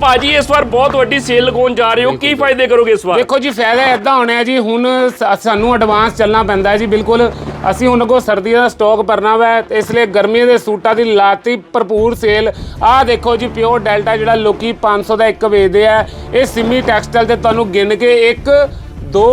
ਭਾਜੀ ਇਸ ਵਾਰ ਬਹੁਤ ਵੱਡੀ ਸੇਲ ਲਗਾਉਣ ਜਾ ਰਹੇ ਹੋ। ਕੀ ਫਾਇਦੇ ਕਰੋਗੇ ਇਸ ਵਾਰ? ਦੇਖੋ ਜੀ ਫਾਇਦਾ ਇਦਾਂ ਹੋਣਾ ਹੈ ਜੀ ਹੁਣ ਸ- ਸਾਨੂੰ ਐਡਵਾਂਸ ਚੱਲਣਾ ਪੈਂਦਾ ਹੈ ਜੀ ਬਿਲਕੁਲ ਅਸੀਂ ਹੁਣ ਅੱਗੋਂ ਸਰਦੀਆਂ ਦਾ ਸਟਾਕ ਭਰਨਾ ਵਾ ਇਸ ਲਈ ਗਰਮੀਆਂ ਦੇ ਸੂਟਾਂ ਦੀ ਲਾਤੀ ਭਰਪੂਰ ਸੇਲ ਆਹ ਦੇਖੋ ਜੀ ਪਿਓਰ ਡੈਲਟਾ ਜਿਹੜਾ ਲੋਕੀ 500 ਦਾ ਇੱਕ ਵੇਚਦੇ ਆ ਇਹ ਸਿਮੀ ਟੈਕਸਟਾਈਲ ਤੇ ਤੁਹਾਨੂੰ ਗਿਣ ਕੇ 1 2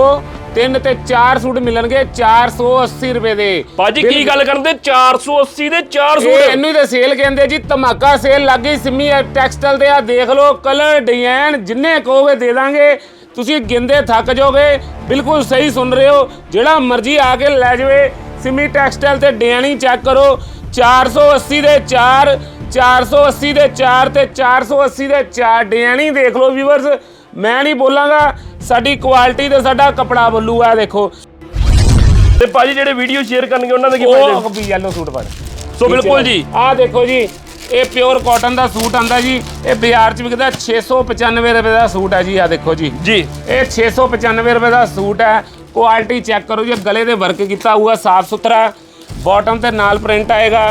3 ਤੇ 4 ਸੂਟ ਮਿਲਣਗੇ 480 ਰੁਪਏ ਦੇ। ਭਾਜੀ ਕੀ ਗੱਲ ਕਰਦੇ? 480 ਦੇ 4 ਇਹ ਸੂਟ ਇਹਨੂੰ ਹੀ ਤਾਂ ਸੇਲ ਕਹਿੰਦੇ ਜੀ ਧਮਾਕਾ ਸੇਲ ਲੱਗ ਸਿੰਮੀ ਟੈਕਸਟਾਈਲ ਤੇ ਆ ਦੇਖ ਲਓ ਕਲਰ ਡਿਜ਼ਾਈਨ ਜਿੰਨੇ ਕਹੋਗੇ ਦੇ ਦਾਂਗੇ। ਤੁਸੀਂ ਗਿੰਦੇ ਥੱਕ ਜਾਓਗੇ ਬਿਲਕੁਲ ਸਹੀ ਸੁਣ ਰਹੇ ਹੋ। ਜਿਹੜਾ ਮਰਜ਼ੀ ਆ ਕੇ ਲੈ ਜਾਵੇ ਸਿੰਮੀ ਟੈਕਸਟਾਈਲ ਤੇ ਡਿਜ਼ਾਈਨਿੰਗ ਚੈੱਕ ਕਰੋ। 480 ਦੇ 4 480 ਦੇ 4 ਤੇ 480 ਦੇ 4 ਡਿਜ਼ਾਈਨਿੰਗ ਦੇਖ ਲਓ ਵੀਵਰਸ ਮੈਂ ਨਹੀਂ ਬੋਲਾਂਗਾ ਸਾਡੀ ਕੁਆਲਿਟੀ ਤੇ ਸਾਡਾ ਕਪੜਾ ਬੋਲੂਗਾ ਦੇਖੋ। ਤੇ ਭਾਜੀ ਜਿਹੜੇ ਵੀਡੀਓ ਸ਼ੇਅਰ ਕਰਨਗੇ ਉਹਨਾਂ ਦੇ ਕੀ ਫਾਇਦੇ? ਉਹ ਵੀ ਯੈਲੋ ਸੂਟ ਫੜ ਸੋ ਬਿਲਕੁਲ ਜੀ। ਆਹ ਦੇਖੋ ਜੀ ਇਹ ਪਿਓਰ ਕਾਟਨ ਦਾ ਸੂਟ ਆਂਦਾ ਜੀ। ਇਹ ਬਾਜ਼ਾਰ 'ਚ ਵਿਕਦਾ 695 ਰੁਪਏ ਦਾ ਸੂਟ ਹੈ ਜੀ ਆਹ ਦੇਖੋ ਜੀ। ਜੀ। ਇਹ 695 ਰੁਪਏ ਦਾ ਸੂਟ ਹੈ ਕੁਆਲਿਟੀ ਚੈੱਕ ਕਰੋ ਜੀ ਗਲੇ ਦੇ ਵਰਕ ਕੀਤਾ ਹੋਊਗਾ ਸਾਫ਼ ਸੁਥਰਾ। ਬਾਟਮ ਤੇ ਨਾਲ ਪ੍ਰਿੰਟ ਆਏਗਾ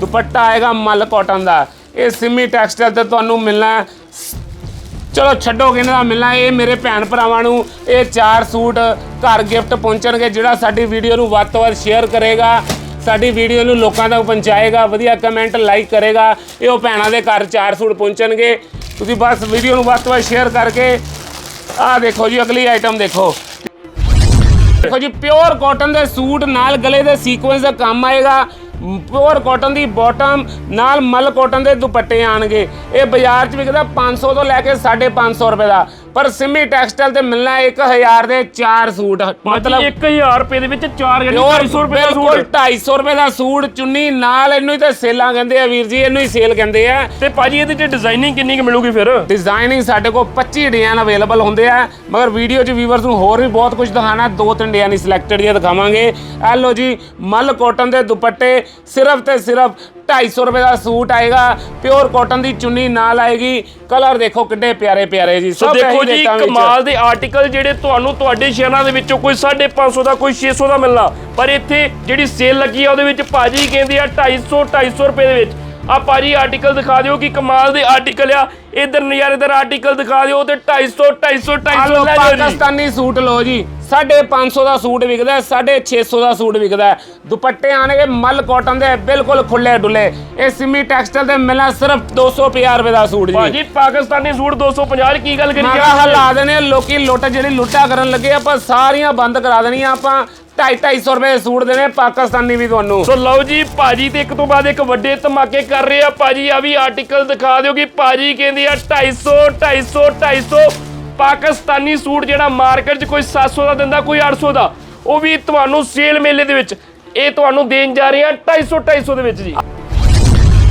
ਦੁਪੱਟਾ ਆਏਗਾ ਮਲ ਕਾਟਨ ਦਾ। ਇਹ ਸਿਮੀ ਟੈਕਸਟਾਈਲ ਤੇ ਤੁਹਾਨੂੰ ਮਿਲਣਾ ਹੈ। ਚਲੋ ਛੱਡੋ ਕਿਹਨਾਂ ਦਾ ਮਿਲਣਾ, ਇਹ ਮੇਰੇ ਭੈਣ ਭਰਾਵਾਂ ਨੂੰ, ਇਹ ਚਾਰ ਸੂਟ ਘਰ ਗਿਫਟ ਪਹੁੰਚਣਗੇ, ਜਿਹੜਾ ਸਾਡੀ ਵੀਡੀਓ ਨੂੰ ਵੱਧ ਤੋਂ ਵੱਧ ਸ਼ੇਅਰ ਕਰੇਗਾ, ਸਾਡੀ ਵੀਡੀਓ ਨੂੰ ਲੋਕਾਂ ਤੱਕ ਪਹੁੰਚਾਏਗਾ, ਵਧੀਆ ਕਮੈਂਟ ਲਾਈਕ ਕਰੇਗਾ, ਇਹ ਉਹ ਭੈਣਾਂ ਦੇ ਘਰ ਚਾਰ ਸੂਟ ਪਹੁੰਚਣਗੇ। ਤੁਸੀਂ ਬਸ ਵੀਡੀਓ ਨੂੰ ਵੱਧ ਤੋਂ ਵੱਧ ਸ਼ੇਅਰ ਕਰਕੇ, ਆਹ ਦੇਖੋ ਜੀ, ਅਗਲੀ ਆਈਟਮ ਦੇਖੋ। ਦੇਖੋ ਜੀ ਪਿਓਰ ਕਾਟਨ ਦੇ ਸੂਟ ਨਾਲ ਗਲੇ ਦੇ ਸੀਕੁਐਂਸ ਦਾ ਕੰਮ ਆਏਗਾ। ਪਿਓਰ ਕਾਟਨ ਦੀ ਬਾਟਮ ਨਾਲ ਮਲ ਕਾਟਨ ਦੇ ਦੁਪੱਟੇ ਆਣਗੇ। ਇਹ ਬਾਜ਼ਾਰ 'ਚ ਵਿਕਦਾ 500 ਤੋਂ ਲੈ ਕੇ 550 ਰੁਪਏ ਦਾ। ਪਰ ਸਿਮੀ ਟੈਕਸਟਾਈਲ ਤੇ ਮਿਲਣਾ 1000 ਦੇ 4 ਸੂਟ। ਮਤਲਬ 1000 ਰੁਪਏ ਦੇ ਵਿੱਚ 4 ਗੱਡੀ ਪਿਓਰ 250 ਰੁਪਏ ਦਾ ਸੂਟ। 250 ਰੁਪਏ ਦਾ ਸੂਟ ਚੁੰਨੀ ਨਾਲ ਇਹਨੂੰ ਹੀ ਤਾਂ ਸੇਲਾਂ ਕਹਿੰਦੇ ਆ ਵੀਰ ਜੀ ਇਹਨੂੰ ਹੀ ਸੇਲ ਕਹਿੰਦੇ ਆ। ਤੇ ਭਾਜੀ ਇਹਦੇ ਚ ਡਿਜ਼ਾਈਨਿੰਗ ਕਿੰਨੀ ਕੁ ਮਿਲੂਗੀ ਫਿਰ? ਡਿਜ਼ਾਈਨਿੰਗ ਸਾਡੇ ਕੋਲ 25 ਡਿਜ਼ਾਈਨ ਅਵੇਲੇਬਲ ਹੁੰਦੇ ਆ ਮਗਰ ਵੀਡੀਓ 'ਚ ਵੀਵਰਸ ਨੂੰ ਹੋਰ ਵੀ ਬਹੁਤ ਕੁਝ ਦਿਖਾਣਾ ਦੋ ਤਿੰਨ ਡਿਜ਼ਾਈਨ ਸਿਲੈਕਟਡ ਜਿਹਾ ਦਿਖਾਵਾਂਗੇ। ਇਹ ਲਓ ਜੀ ਮਲ ਕਾਟਨ ਦੇ ਦੁਪੱਟੇ ਸਿਰਫ ਤੇ ਸਿਰਫ 250 ਰੁਪਏ ਦਾ ਸੂਟ ਆਏਗਾ ਪਿਓਰ ਕਾਟਨ ਦੀ ਚੁੰਨੀ ਨਾਲ ਆਏਗੀ। ਕਲਰ ਦੇਖੋ ਕਿੱਡੇ ਪਿਆਰੇ ਪਿਆਰੇ ਜੀ ਸੋ ਦੇਖੋ ਜੀ। ਕਮਾਲ ਦੇ ਆਰਟੀਕਲ ਜਿਹੜੇ ਤੁਹਾਨੂੰ ਤੁਹਾਡੇ ਸ਼ਹਿਰਾਂ ਦੇ ਵਿੱਚੋਂ ਕੋਈ 550 ਦਾ ਕੋਈ 600 ਦਾ ਮਿਲਣਾ। ਪਰ ਇੱਥੇ ਜਿਹੜੀ ਸੇਲ ਲੱਗੀ ਆ ਉਹਦੇ ਵਿੱਚ ਭਾਜੀ ਕਹਿੰਦੇ ਆ 250 250 ਰੁਪਏ ਦੇ ਵਿੱਚ। ਆ ਭਾਜੀ ਆਰਟੀਕਲ ਦਿਖਾ ਦਿਓ ਕਿ ਕਮਾਲ ਦੇ ਆਰਟੀਕਲ ਆ। ਇਧਰ ਨਜ਼ਾਰੇਦਾਰ ਆਰਟੀਕਲ ਦਿਖਾ ਦਿਓ ਤੇ 250 250 ਆ 250 ਲਓ ਲੈ ਜਾਓ ਜੀ। ਪਾਕਿਸਤਾਨੀ ਸੂਟ ਲਓ ਜੀ। 550 ਦਾ ਸੂਟ ਵਿਕਦਾ ਹੈ, 650 ਦਾ ਸੂਟ ਵਿਕਦਾ। ਦੁਪੱਟੇ ਆਣਗੇ ਮਲ ਕਾਟਨ ਦੇ ਬਿਲਕੁਲ ਖੁੱਲੇ ਡੁੱਲੇ। ਇਹ ਸਿਮੀ ਟੈਕਸਟਾਈਲ ਦੇ ਮਿਲਣਾ ਸਿਰਫ 250 ਰੁਪਏ ਦਾ ਸੂਟ ਜੀ। ਭਾਜੀ ਪਾਕਿਸਤਾਨੀ ਸੂਟ 250 ਕੀ ਗੱਲ ਕਰੀ ਕਿਹਾ ਹਲਾ ਦੇਣੇ ਆ, ਲੋਕੀ ਲੁੱਟ ਜਿਹੜੀ ਲੁੱਟਾ ਕਰਨ ਲੱਗੇ ਆਪਾਂ ਸਾਰੀਆਂ ਬੰਦ ਕਰਾ ਦੇਣੀਆਂ ਆਪਾਂ 250 250 ਰੁਪਏ ਦੇ ਸੂਟ ਦੇਣੇ ਪਾਕਿਸਤਾਨੀ ਵੀ ਤੁਹਾਨੂੰ। ਸੋ ਲਓ ਜੀ ਭਾਜੀ ਤੇ ਇੱਕ ਤੋਂ ਬਾਅਦ ਇੱਕ ਵੱਡੇ ਧਮਾਕੇ ਕਰ ਰਹੇ ਆ। ਭਾਜੀ ਆ ਵੀ ਆਰਟੀਕਲ ਦਿਖਾ ਦਿਓ ਕਿ ਭਾਜੀ ਕਹਿੰਦੇ ਆ 250 250 250 ਪਾਕਿਸਤਾਨੀ ਸੂਟ ਜਿਹੜਾ ਮਾਰਕੀਟ 'ਚ ਕੋਈ 700 ਦਾ ਦਿੰਦਾ, ਕੋਈ 800 ਦਾ, ਉਹ ਵੀ ਤੁਹਾਨੂੰ ਸੇਲ ਮੇਲੇ ਦੇ ਵਿੱਚ, ਇਹ ਤੁਹਾਨੂੰ ਦੇਣ ਜਾ ਰਹੇ ਆ 250 250 ਦੇ ਵਿੱਚ ਜੀ।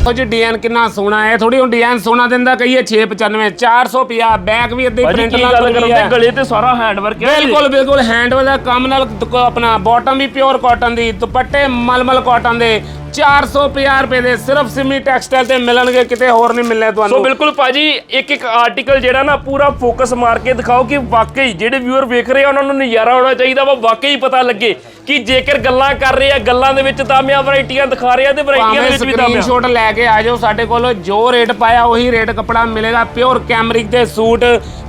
ਉਹ ਜੀ ਡਿਜ਼ਾਈਨ ਕਿੰਨਾ ਸੋਹਣਾ ਹੈ? ਥੋੜੀ ਹੁਣ ਡਿਜ਼ਾਈਨ ਸੋਹਣਾ ਦਿੰਦਾ ਕਹੀਏ 695 450 ਬੈਕ ਵੀ ਭਾਜੀ ਪ੍ਰਿੰਟ ਕੀ ਨਾਲ ਗੱਲ ਗਲੇ ਤੇ ਸਾਰਾ ਹੈਂਡ ਵਰਕ ਹੈ। ਬਿਲਕੁਲ ਬਿਲਕੁਲ ਹੈਂਡ ਵਾਲਾ ਕੰਮ ਨਾਲ ਦੁਕ- ਆਪਣਾ ਬਾਟਮ ਵੀ ਪਿਓਰ ਕਾਟਨ ਦੀ ਦੁਪੱਟੇ ਮਲਮਲ ਕਾਟਨ ਦੇ 450 ਰੁਪਏ ਦੇ ਸਿਰਫ ਸਿਮੀ ਟੈਕਸਟਾਈਲ ਤੇ ਮਿਲਣਗੇ ਕਿਤੇ ਹੋਰ ਨਹੀਂ ਮਿਲਣੇ ਸੋ ਤੁਹਾਨੂੰ ਬਿਲਕੁਲ ਭਾਜੀ ਇੱਕ ਇੱਕ ਆਰਟੀਕਲ ਜਿਹੜਾ ਨਾ ਪੂਰਾ ਫੋਕਸ ਮਾਰ ਕੇ ਦਿਖਾਓ ਕਿ ਵਾਕਈ ਜਿਹੜੇ ਵਿਊਅਰ ਵੇਖ ਰਹੇ ਆ ਉਹਨਾਂ ਨੂੰ ਨਜ਼ਾਰਾ ਆਉਣਾ ਚਾਹੀਦਾ ਵਾ ਵਾਕਈ ਪਤਾ ਲੱਗੇ। ਕਿ ਜੇਕਰ ਗੱਲਾਂ ਕਰ ਰਹੇ ਆ ਗੱਲਾਂ ਦੇ ਵਿੱਚ ਦਾਮਿਆਂ ਵੈਰਾਈਟੀਆਂ ਦਿਖਾ ਰਹੇ ਤੇ ਵੈਰਾਈਟੀਆਂ ਦੇ ਵਿੱਚ ਵੀ ਦਾਮਿਆਂ ਸਕਰੀਨਸ਼ਾਟ ਲੈ ਕੇ ਆ ਜਾਓ ਸਾਡੇ ਕੋਲ ਜੋ ਰੇਟ ਪਾਇਆ ਉਹੀ ਰੇਟ ਕੱਪੜਾ ਮਿਲੇਗਾ ਪਿਓਰ ਕੈਮਰਿਕ ਦੇ ਸੂਟ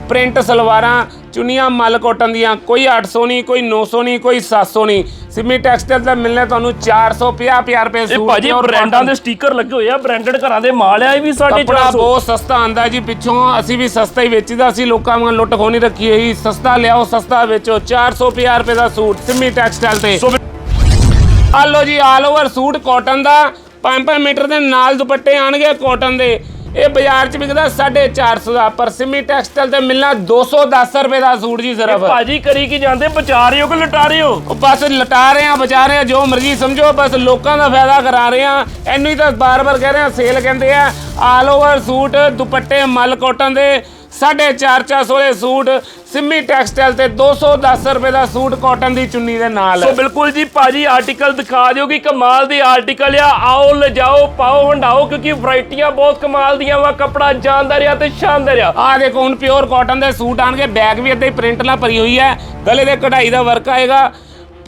ਪ੍ਰਿੰਟ ਸਲਵਾਰਾਂ ਚੁੰਨੀਆਂ ਮਲ ਕਾਟਨ ਦੀਆਂ ਕੋਈ 800 ਨਹੀਂ ਕੋਈ 900 ਨਹੀਂ ਕੋਈ 700 ਨਹੀਂ। ਸਿਮੀ ਟੈਕਸਟਾਈਲ ਦਾ ਮਿਲਣੇ ਤੁਹਾਨੂੰ 450 50 ਰੁਪਏ ਇਹ ਸੂਟ ਭਾਜੀ pure ਬ੍ਰਾਂਡਾਂ। ਦੇ ਸਟicker ਲੱਗੇ ਹੋਏ ਆ ਬ੍ਰਾਂਡਡ ਘਰਾਂ ਦੇ ਮਾਲ ਆ ਇਹ ਵੀ ਸਾਡੇ ਕੱਪੜਾ 400 ਬਹੁਤ ਸਸਤਾ ਆਂਦਾ ਜੀ ਪਿੱਛੋਂ ਅਸੀਂ ਵੀ ਸਸਤਾ ਹੀ ਵੇਚੀਦਾ ਅਸੀਂ ਲੋਕਾਂ ਵਾਂਗ ਲੁੱਟ ਨਹੀਂ ਰੱਖੀ ਹੋਈ। ਸਸਤਾ ਲਿਆਓ ਸਸਤਾ ਵੇਚੋ 450 ਰੁਪਏ ਦਾ ਸੂਟ ਸਿਮੀ ਟੈਕਸਟਾਈਲ ਤੇ। ਆ ਲਓ ਜੀ ਆਲ ਓਵਰ ਸੂਟ ਕਾਟਨ ਦਾ 5-5 ਮੀਟਰ ਦੇ ਨਾਲ ਦੁਪੱਟੇ ਆਣਗੇ ਕਾਟਨ ਦੇ। ਇਹ ਬਾਜ਼ਾਰ 'ਚ ਵਿਕਦਾ 450 ਦਾ ਪਰ ਸਿਮੀ ਟੈਕਸਟਾਈਲ ਤੇ ਮਿਲਣਾ 210 ਰੁਪਏ ਦਾ ਸੂਟ ਜੀ ਸਿਰਫ ਭਾਜੀ ਕਰੀ ਕੀ ਜਾਂਦੇ? ਬਚਾ ਰਹੇ ਹੋ ਕਿ ਲਟਾ ਰਹੇ ਹੋ? ਉਹ ਬਸ ਲਟਾ ਰਹੇ ਆ ਬਚਾ ਰਹੇ ਆ ਜੋ ਮਰਜ਼ੀ ਸਮਝੋ ਬਸ ਲੋਕਾਂ ਦਾ ਫਾਇਦਾ ਕਰਾ ਰਹੇ ਆ ਇਹਨੂੰ ਹੀ ਤਾਂ ਬਾਰ-ਬਾਰ ਕਹਿ ਰਹੇ ਆ ਸੇਲ ਕਹਿੰਦੇ ਆ ਆਲ ਓਵਰ ਸੂਟ ਦੁਪੱਟੇ ਮਲ ਕਾਟਨ ਦੇ 450 ਦੇ ਸੂਟ ਸਿੰਮੀ ਟੈਕਸਟਾਈਲ ਤੇ 210 ਰੁਪਏ ਦਾ ਸੂਟ ਕਾਟਨ ਦੀ ਚੁੰਨੀ ਦੇ ਨਾਲ। ਸੋ ਬਿਲਕੁਲ ਜੀ ਭਾਜੀ ਆਰਟੀਕਲ ਦਿਖਾ ਦਿਓ ਕਿ ਕਮਾਲ ਦੇ ਆਰਟੀਕਲ ਆ। ਆਓ ਲਿਜਾਓ ਪਾਓ ਹੰਡਾਓ ਕਿਉਂਕਿ ਵੈਰਾਈਟੀਆਂ ਬਹੁਤ ਕਮਾਲ ਦੀਆਂ ਵਾ। ਕਪੜਾ ਜਾਨਦਾਰ ਆ ਤੇ ਸ਼ਾਨਦਾਰ ਆ। ਆ ਦੇਖੋ ਹੁਣ ਪਿਓਰ ਕਾਟਨ ਦੇ ਸੂਟ ਆਣਗੇ ਬੈਗ ਵੀ ਅੱਧੇ ਪ੍ਰਿੰਟ ਨਾਲ ਭਰੀ ਹੋਈ ਹੈ। ਗਲੇ ਦੇ ਕਢਾਈ ਦਾ ਵਰਕ ਆਏਗਾ।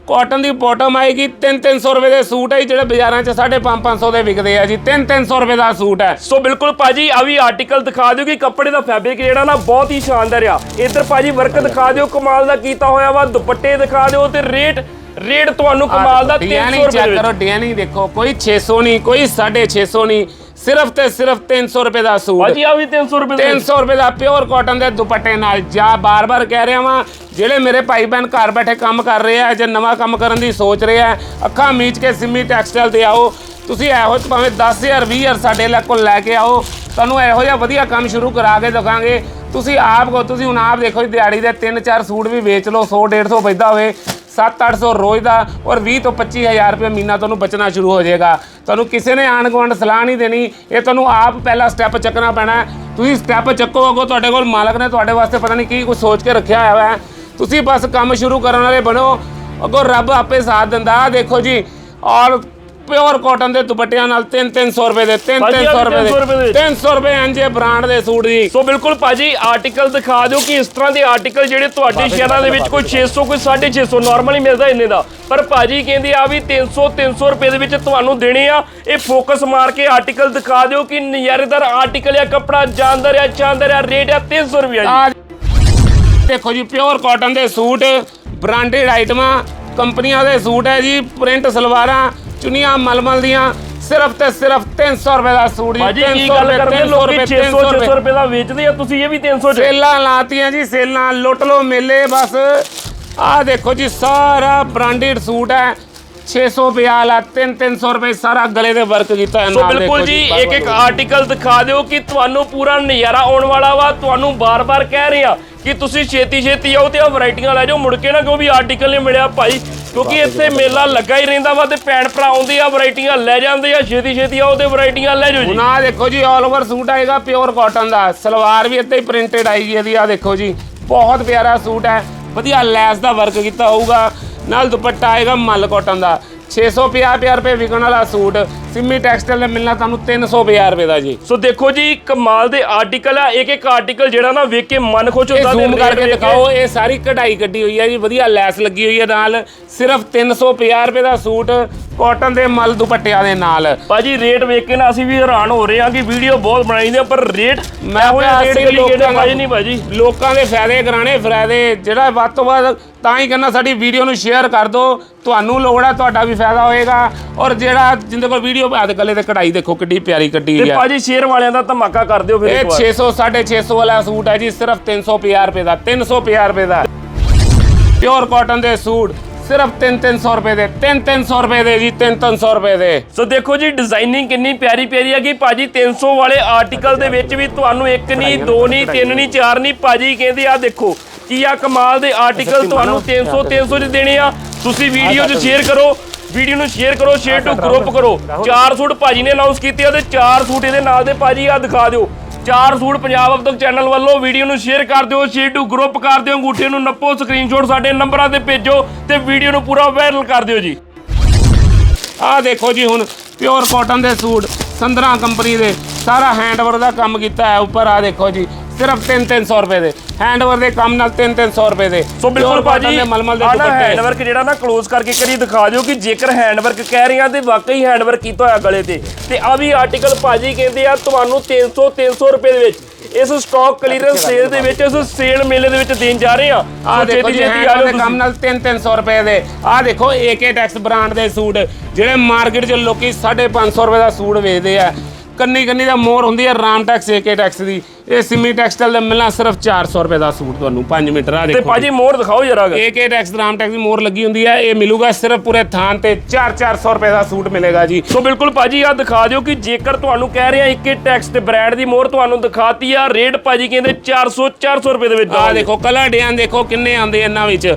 ਕਾਟਨ ਦੀ ਬਾਟਮ ਆਏਗੀ 3-300 ਰੁਪਏ ਦੇ ਸੂਟ ਹੈ ਜਿਹੜੇ ਬਾਜ਼ਾਰਾਂ 'ਚ 550 ਦੇ ਵਿਕਦੇ ਆ ਜੀ 3-300 ਰੁਪਏ ਦਾ ਸੂਟ ਹੈ ਸੋ ਬਿਲਕੁਲ ਭਾਜੀ ਆ ਵੀ ਆਰਟੀਕਲ ਦਿਖਾ ਦਿਓ ਕਿ ਕੱਪੜੇ ਦਾ ਫੈਬਰਿਕ ਜਿਹੜਾ ਨਾ ਬਹੁਤ ਹੀ ਸ਼ਾਨਦਾਰ ਆ। ਇੱਧਰ ਭਾਜੀ ਵਰਕ ਦਿਖਾ ਦਿਓ ਕਮਾਲ ਦਾ ਕੀਤਾ ਹੋਇਆ ਵਾ ਦੁਪੱਟੇ ਦਿਖਾ ਦਿਓ ਤੇ ਰੇਟ ਰੇਟ ਤੁਹਾਨੂੰ ਕਮਾਲ ਦਾ 300 ਡਿਜ਼ਾਈਨਿੰਗ ਰੁਪਏ ਚੈੱਕ ਦੇ ਵਿੱਚ। ਕਰੋ ਡਿਜ਼ਾਈਨਿੰਗ ਦੇਖੋ ਕੋਈ 600 ਨਹੀਂ ਕੋਈ 650 ਨਹੀਂ। ਸਿਰਫ ਤੇ ਸਿਰਫ 300 ਰੁਪਏ ਦਾ ਸੂਟ। ਭਾਜੀ ਆ ਵੀ 300 ਰੁਪਏ ਦੇ ਵਿੱਚ। 300 ਰੁਪਏ ਦਾ ਪਿਓਰ ਕਾਟਨ ਦੇ ਦੁਪੱਟੇ ਨਾਲ। ਜਾਂ ਬਾਰ-ਬਾਰ ਕਹਿ ਰਿਹਾ ਵਾਂ ਜਿਹੜੇ ਮੇਰੇ ਭਾਈ ਭੈਣ ਘਰ ਬੈਠੇ ਕੰਮ ਕਰ ਰਹੇ ਆ ਜਾਂ ਨਵਾਂ ਕੰਮ ਕਰਨ ਦੀ ਸੋਚ ਰਹੇ ਆ ਅੱਖਾਂ ਮੀਚ ਕੇ ਸਿੰਮੀ ਟੈਕਸਟਾਈਲ ਤੇ ਆਓ। ਤੁਸੀਂ ਇਹੋ ਜਿਹੇ ਭਾਵੇਂ 10000 20000 ਸਾਡੇ ਲੈ ਕੋਲ ਲੈ ਕੇ ਆਓ। ਤੁਹਾਨੂੰ ਇਹੋ ਜਿਹਾ ਵਧੀਆ ਕੰਮ ਸ਼ੁਰੂ ਕਰਾ ਕੇ ਦਿਖਾਂਗੇ। ਤੁਸੀਂ ਆਪ ਕੋ ਤੁਸੀਂ ਹੁਣ ਆਪ ਦੇਖੋ ਦਿਹਾੜੀ ਦੇ 3-4 ਸੂਟ ਵੀ ਵੇਚ ਲਓ 100 150 ਪੈਦਾ ਹੋਵੇ। 7-800 ਰੋਜ਼ ਦਾ ਔਰ 20 ਤੋਂ 25000 ਰੁਪਏ ਮਹੀਨਾ ਤੁਹਾਨੂੰ ਬਚਣਾ ਸ਼ੁਰੂ ਹੋ ਜਾਏਗਾ। ਤੁਹਾਨੂੰ ਕਿਸੇ ਨੇ ਆਣ ਗੁਆਂਢ ਸਲਾਹ ਨਹੀਂ ਦੇਣੀ। ਇਹ ਤੁਹਾਨੂੰ ਆਪ ਪਹਿਲਾ ਸਟੈਪ ਚੱਕਣਾ ਪੈਣਾ ਤੁਸੀਂ ਸਟੈਪ ਚੱਕੋ ਅੱਗੋਂ ਤੁਹਾਡੇ ਕੋਲ ਮਾਲਕ ਨੇ ਤੁਹਾਡੇ ਵਾਸਤੇ ਪਤਾ ਨਹੀਂ ਕੀ ਕੁਝ ਸੋਚ ਕੇ ਰੱਖਿਆ ਹੋਇਆ ਹੈ। ਤੁਸੀਂ ਬਸ ਕੰਮ ਸ਼ੁਰੂ ਕਰਨ ਵਾਲੇ ਬਣੋ। ਅੱਗੋਂ ਰੱਬ ਆਪੇ ਸਾਥ ਦਿੰਦਾ। ਆਹ ਦੇਖੋ ਜੀ, ਔਰ ਪਿਓਰ ਕਾਟਨ ਦੇ ਦੁਪੱਟਿਆਂ ਨਾਲ 3-300 ਰੁਪਏ ਦੇ ਭਾਜੀ, 3-300 ਆਹ ਰੁਪਏ 300 ਰੁਪਏ ਦੇ। ਦੇ। 300 ਰੁਪਏ ਅੰਜੇ ਬ੍ਰਾਂਡ ਦੇ ਸੂਟ ਜੀ। ਸੋ ਬਿਲਕੁਲ ਭਾਜੀ ਆਰਟੀਕਲ ਦਿਖਾ ਦਿਓ ਕਿ ਇਸ ਤਰ੍ਹਾਂ ਦੇ ਆਰਟੀਕਲ ਜਿਹੜੇ ਤੁਹਾਡੇ ਸ਼ਹਿਰਾਂ ਦੇ ਵਿੱਚ ਕੋਈ 600 ਕੋਈ 650 ਨਾਰਮਲੀ ਮਿਲਦਾ ਇੰਨੇ ਦਾ। ਪਰ ਭਾਜੀ ਕਹਿੰਦੇ ਆ ਵੀ 300 300 ਰੁਪਏ ਦੇ ਵਿੱਚ ਤੁਹਾਨੂੰ ਦੇਣੇ ਆ। ਇਹ ਫੋਕਸ ਮਾਰ ਕੇ ਆਰਟੀਕਲ ਦਿਖਾ ਦਿਓ ਕਿ ਨਜ਼ਾਰੇਦਾਰ ਆਰਟੀਕਲ ਆ ਕੱਪੜਾ ਜਾਨਦਾਰ ਆ ਚਾਂਦਰ ਆ ਰੇਟ ਆ 300 ਰੁਪਏ ਜੀ। ਦੇਖੋ ਜੀ ਪਿਓਰ ਕਾਟਨ ਦੇ ਸੂਟ ਬ੍ਰਾਂਡਡ ਆਈਟਮਾਂ ਕੰਪਨੀਆਂ ਦੇ ਸੂਟ ਹੈ ਜੀ ਪ੍ਰਿੰਟ ਸਲਵਾਰਾਂ ਚੁੰਨੀਆਂ ਮਲਮਲ ਦੀਆਂ ਸਿਰਫ ਤੇ ਸਿਰਫ 300 ਰੁਪਏ ਦਾ ਸੂਟ ਜੀ ਭਾਜੀ ਕੀ 300 ਗੱਲ ਰੁਪਏ, ਕਰਦੇ 300 ਲੋਕੀ ਰੁਪਏ, 600 300 600 ਰੁਪਏ। ਦਾ ਵੇਚਦੇ ਆ ਤੁਸੀਂ ਇਹ ਵੀ 300 ਚ। ਸੇਲਾਂ ਲਾਤੀਆਂ ਜੀ ਸੇਲਾਂ ਲੁੱਟ ਲੋ ਮੇਲੇ ਬਸ। ਆਹ ਦੇਖੋ ਜੀ ਸਾਰਾ ਬ੍ਰਾਂਡਡ ਸੂਟ ਹੈ। 650 ਵਾਲਾ 3-300 ਰੁਪਏ ਸਾਰਾ ਗਲੇ ਦੇ ਵਰਕ ਕੀਤਾ ਹੈ। ਸੋ ਬਿਲਕੁਲ ਜੀ ਇੱਕ ਇੱਕ ਆਰਟੀਕਲ ਦਿਖਾ ਦਿਓ ਕਿ ਤੁਹਾਨੂੰ ਪੂਰਾ ਨਜ਼ਾਰਾ ਆਉਣ ਵਾਲਾ ਵਾ ਤੁਹਾਨੂੰ ਬਾਰ-ਬਾਰ ਕਹਿ ਰਹੇ ਕਿ ਤੁਸੀਂ ਛੇਤੀ ਛੇਤੀ ਆਓ ਤੇ ਆ ਵੈਰਾਈਟੀਆਂ ਲੈ ਜਾਓ। ਮੁੜ ਕੇ ਨਾ ਕਿਉਂ ਵੀ ਆਰਟੀਕਲ ਨਹੀਂ ਮਿਲਿਆ ਭਾਈ ਕਿਉਂਕਿ ਇੱਥੇ ਮੇਲਾ ਲੱਗਾ ਹੀ ਰਹਿੰਦਾ ਵਾ ਤੇ ਭੈਣ ਭਰਾ ਆਉਂਦੇ ਆ, ਵੈਰਾਈਟੀਆਂ ਲੈ ਜਾਂਦੇ ਆ, ਛੇਤੀ ਛੇਤੀ ਆਓ ਤੇ ਵੈਰਾਈਟੀਆਂ ਲੈ ਜਾਓ ਜੀ। ਹੁਣ ਆਹ ਦੇਖੋ ਜੀ ਆਲ ਓਵਰ ਸੂਟ ਆਏਗਾ ਪਿਓਰ ਕਾਟਨ ਦਾ। ਸਲਵਾਰ ਵੀ ਇੱਥੇ ਹੀ ਪ੍ਰਿੰਟਡ ਆਏਗੀ ਇਹਦੀ ਆ ਦੇਖੋ ਜੀ। ਬਹੁਤ ਪਿਆਰਾ ਸੂਟ ਹੈ। ਵਧੀਆ ਲੈਸ ਦਾ ਵਰਕ ਕੀਤਾ ਹੋਊਗਾ। ਨਾਲ ਦੁਪੱਟਾ ਆਏਗਾ ਮਲ ਕਾਟਨ ਦਾ। 650 ਰੁਪਏ ਵਿਕਣ ਵਾਲਾ ਸੂਟ। ਸਿੰਮੀ ਟੈਕਸਟਾਈਲ ਨੇ ਮਿਲਣਾ ਤੁਹਾਨੂੰ 350 ਰੁਪਏ ਦਾ ਜੀ। ਸੋ ਦੇਖੋ ਜੀ ਕਮਾਲ ਦੇ ਆਰਟੀਕਲ ਆ। ਇੱਕ ਇੱਕ ਆਰਟੀਕਲ ਜਿਹੜਾ ਨਾ ਵੇਖ ਕੇ ਮਨ ਖੁਸ਼ ਇਹ ਹੁੰਦਾ ਜ਼ੂਮ rate ਕਰਕੇ ਵੇਖ ਕੇ। ਦਿਖਾਓ। ਇਹ ਸਾਰੀ ਕਢਾਈ ਕੱਢੀ ਹੋਈ ਹੈ ਜੀ। ਵਧੀਆ ਲੈਸ ਲੱਗੀ ਹੋਈ ਹੈ ਨਾਲ। ਸਿਰਫ 350 ਰੁਪਏ ਦਾ ਸੂਟ ਕਾਟਨ ਦੇ ਮਲ ਦੁਪੱਟਿਆਂ ਦੇ ਨਾਲ। ਭਾਜੀ ਰੇਟ ਵੇਖ ਕੇ ਨਾ ਅਸੀਂ ਵੀ ਹੈਰਾਨ ਹੋ ਰਹੇ ਹਾਂ ਕਿ ਵੀਡੀਓ ਬਹੁਤ ਬਣਾਈ ਪਰ ਰੇਟ ਮੈਂ ਇਹੋ ਜਿਹਾ ਰੇਟ ਨੇ ਲੋਕਾਂ ਭਾਜੀ ਨਹੀਂ ਭਾਜੀ। ਲੋਕਾਂ ਦੇ ਫਾਇਦੇ ਕਰਾਣੇ ਫਾਇਦੇ ਜਿਹੜਾ ਵੱਧ ਤੋਂ ਵੱਧ ਤਾਂ ਹੀ ਕਹਿੰਦਾ ਸਾਡੀ ਵੀਡੀਓ ਨੂੰ ਸ਼ੇਅਰ ਕਰ ਦਿਓ। ਤੁਹਾਨੂੰ ਲੋੜ ਹੈ ਤੁਹਾਡਾ ਵੀ ਫਾਇਦਾ ਹੋਏਗਾ। ਔਰ ਜਿਹੜਾ ਜਿੰਦੇ ਕੋਲ ਵੀਡੀਓ ਬਾਅਦ ਗਲੇ ਤੇ ਕਢਾਈ ਦੇਖੋ ਕਿੱਡੀ ਪਿਆਰੀ ਕੱਢੀ ਤੇ ਹੈ ਭਾਜੀ ਸ਼ੇਰ ਵਾਲਿਆਂ ਦਾ ਧਮਾਕਾ ਕਰ ਦਿਓ ਫਿਰ ਇਹ ਇੱਕ ਵਾਰ। 600 650 ਵਾਲਾ ਸੂਟ ਹੈ ਜੀ ਸਿਰਫ 350 ਰੁਪਏ ਦਾ 350 ਰੁਪਏ ਦਾ। ਪਿਓਰ ਕਾਟਨ ਦੇ ਸੂਟ ਸਿਰਫ 3-300 ਰੁਪਏ ਦੇ 3-300 ਰੁਪਏ ਦੇ ਜੀ 3-300 ਰੁਪਏ ਦੇ। ਸੋ ਦੇਖੋ ਜੀ ਡਿਜ਼ਾਈਨਿੰਗ ਕਿੰਨੀ ਪਿਆਰੀ ਪਿਆਰੀ ਹੈਗੀ। ਭਾਜੀ 300 ਵਾਲੇ ਆਰਟੀਕਲ ਦੇ ਵਿੱਚ ਵੀ ਤੁਹਾਨੂੰ ਇੱਕ ਨਹੀਂ ਦੋ ਨਹੀਂ ਤਿੰਨ ਨਹੀਂ ਚਾਰ ਨਹੀਂ। ਭਾਜੀ ਕਹਿੰਦੇ ਆ ਦੇਖੋ ਕੀ ਆ ਕਮਾਲ ਦੇ ਆਰਟੀਕਲ ਤੁਹਾਨੂੰ 300 300 ਚ ਦੇਣੇ ਆ। ਤੁਸੀਂ ਵੀਡੀਓ 'ਚ ਸ਼ੇਅਰ ਕਰੋ। ਵੀਡੀਓ ਨੂੰ ਸ਼ੇਅਰ ਕਰੋ ਸ਼ੇਅਰ ਟੂ ਗਰੁੱਪ ਕਰੋ। ਚਾਰ ਸੂਟ ਭਾਜੀ ਨੇ ਅਨਾਉਂਸ ਕੀਤੇ ਆ ਤੇ ਚਾਰ ਸੂਟ ਇਹਦੇ ਨਾਲ ਦੇ ਭਾਜੀ ਆ ਦਿਖਾ ਦਿਓ। ਚਾਰ ਸੂਟ ਪੰਜਾਬ ਅਬ ਤੱਕ ਚੈਨਲ ਵੱਲੋਂ ਵੀਡੀਓ ਨੂੰ ਸ਼ੇਅਰ ਕਰ ਦਿਓ ਸ਼ੇਅਰ ਟੂ ਗਰੁੱਪ ਕਰ ਦਿਓ ਅੰਗੂਠੇ ਨੂੰ ਨੱਪੋ ਸਕਰੀਨਸ਼ਾਟ ਸਾਡੇ ਨੰਬਰਾਂ ਤੇ ਭੇਜੋ ਤੇ ਵੀਡੀਓ ਨੂੰ ਪੂਰਾ ਵਾਇਰਲ ਕਰ ਦਿਓ ਜੀ। ਆਹ ਦੇਖੋ ਜੀ ਹੁਣ ਪਿਓਰ ਕਾਟਨ ਦੇ ਸੂਟ ਸੰਦਰਾ ਕੰਪਨੀ ਦੇ ਸਾਰਾ ਹੈਂਡਵਰਕ ਦਾ ਕੰਮ ਕੀਤਾ ਹੈ ਉੱਪਰ ਆ ਦੇਖੋ ਜੀ ਸਿਰਫ 3-300 ਰੁਪਏ ਦੇ। ਹੈਂਡਵਰਕ ਦੇ ਕੰਮ ਨਾਲ 3-300 ਰੁਪਏ ਦੇ। ਸੋ ਬਿਲਕੁਲ ਭਾਜੀ ਮਲਮਲ ਦੇ ਦੁਪੱਟੇ। ਹੈਂਡਵਰਕ ਜਿਹੜਾ ਨਾ ਕਲੋਜ਼ ਕਰਕੇ ਕਰੀ ਦਿਖਾ ਦਿਓ ਕਿ ਜੇਕਰ ਹੈਂਡਵਰਕ ਕਹਿ ਰਹੇ ਆ ਤੇ ਵਾਕਈ ਹੈਂਡਵਰਕ ਕੀਤਾ ਹੋਇਆ ਗਲੇ ਤੇ। ਤੇ ਆ ਵੀ ਆਰਟੀਕਲ ਭਾਜੀ ਕਹਿੰਦੇ ਆ ਤੁਹਾਨੂੰ 300 300 ਰੁਪਏ ਦੇ ਵਿੱਚ। ਇਸ ਸਟਾਕ ਕਲੀਅਰੈਂਸ ਸੇਲ ਦੇ ਵਿੱਚ ਇਸ ਸੇਲ ਮੇਲੇ ਦੇ ਵਿੱਚ ਦੇਣ ਜਾ ਰਹੇ ਆ। ਆ ਦੇਖੋ ਜੀ ਹੈਂਡਵਰਕ ਦੇ ਕੰਮ ਨਾਲ 3-300 ਰੁਪਏ ਦੇ। ਆ ਦੇਖੋ AK ਟੈਕਸ ਬ੍ਰਾਂਡ ਦੇ ਸੂਟ। ਜਿਹੜੇ ਮਾਰਕੀਟ 'ਚ ਲੋਕੀ 550 ਰੁਪਏ ਦਾ ਸੂਟ ਵੇਚਦੇ ਆ। ਕੰਨੀ ਕੰਨੀ ਦਾ ਮੋਰ ਹੁੰਦੀ ਹੈ ਰਾਮ ਟੈਕਸ AK ਟੈਕਸ ਦੀ। ਇਹ ਸਿੰਮੀ ਟੈਕਸਟਾਈਲ ਦਾ ਮਿਲਣਾ ਸਿਰਫ 400 ਰੁਪਏ ਦਾ ਸੂਟ ਤੁਹਾਨੂੰ। 5 ਮੀਟਰ ਆ ਤੇ ਦੇਖੋ। ਭਾਜੀ ਮੋਹਰ ਦਿਖਾਓ ਜਰਾ AK ਟੈਕਸ ਰਾਮ ਟੈਕਸ ਦੀ ਮੋਰ ਲੱਗੀ ਹੁੰਦੀ ਹੈ। ਇਹ ਮਿਲੂਗਾ ਸਿਰਫ ਪੂਰੇ ਥਾਨ ਤੇ 4-400 ਰੁਪਏ ਦਾ ਸੂਟ ਮਿਲੇਗਾ ਜੀ। ਸੋ ਬਿਲਕੁਲ ਭਾਜੀ ਆ ਦਿਖਾ ਦਿਓ ਕਿ ਜੇਕਰ ਤੁਹਾਨੂੰ ਕਹਿ ਰਹੇ ਇੱਕ ਟੈਕਸ ਤੇ ਬ੍ਰਾਂਡ ਦੀ ਮੋਹਰ ਤੁਹਾਨੂੰ ਦਿਖਾਤੀ ਆ ਰੇਟ ਭਾਜੀ ਕਹਿੰਦੇ 400 400 ਰੁਪਏ ਦੇ ਵਿੱਚ ਆ। ਦੇਖੋ ਕਲਰ ਡਿਜ਼ਾਈਨ ਦੇਖੋ ਕਿੰਨੇ ਆਉਂਦੇ ਇਹਨਾਂ ਵਿੱਚ।